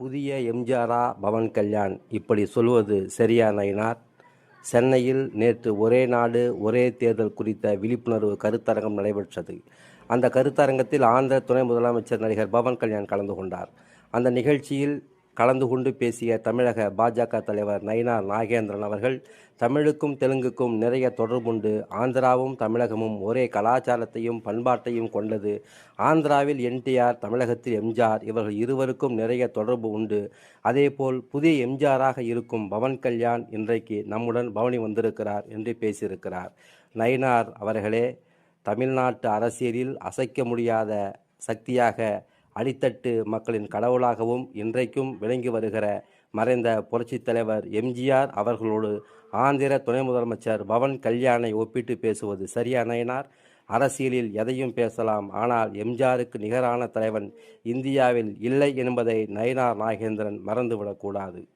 புதிய எம்ஜிஆரா பவன் கல்யாண் இப்படி சொல்வது சரியா நயினார்? சென்னையில் நேற்று ஒரே நாடு ஒரே தேர்தல் குறித்த விழிப்புணர்வு கருத்தரங்கம் நடைபெற்றது. அந்த கருத்தரங்கத்தில் ஆந்திர துணை முதலமைச்சர் நடிகர் பவன் கல்யாண் கலந்து கொண்டார். அந்த நிகழ்ச்சியில் கலந்து கொண்டு பேசிய தமிழக பாஜக தலைவர் நயினார் நாகேந்திரன் அவர்கள் தமிழுக்கும் தெலுங்குக்கும் நிறைய தொடர்புண்டு. ஆந்திராவும் தமிழகமும் ஒரே கலாச்சாரத்தையும் பண்பாட்டையும் கொண்டது. ஆந்திராவில் என்டிஆர் தமிழகத்தில் எம்ஜிஆர் இவர்கள் இருவருக்கும் நிறைய தொடர்பு உண்டு. அதேபோல் புதிய எம்ஜிஆராக இருக்கும் பவன் கல்யாண் இன்றைக்கு நம்முடன் பவனி வந்திருக்கிறார் என்று பேசியிருக்கிறார். நயினார் அவர்களே தமிழ்நாட்டு அரசியலில் அசைக்க முடியாத சக்தியாக அடித்தட்டு மக்களின் கடவுளாகவும் இன்றைக்கும் விளங்கி வருகிற மறைந்த புரட்சித் தலைவர் எம்ஜிஆர் அவர்களோடு ஆந்திர துணை முதலமைச்சர் பவன் கல்யாணை ஒப்பிட்டு பேசுவது சரியா அரசியலில் எதையும் பேசலாம். ஆனால் எம்ஜிஆருக்கு நிகரான தலைவன் இந்தியாவில் இல்லை என்பதை நயினார் நாகேந்திரன் மறந்துவிடக்கூடாது.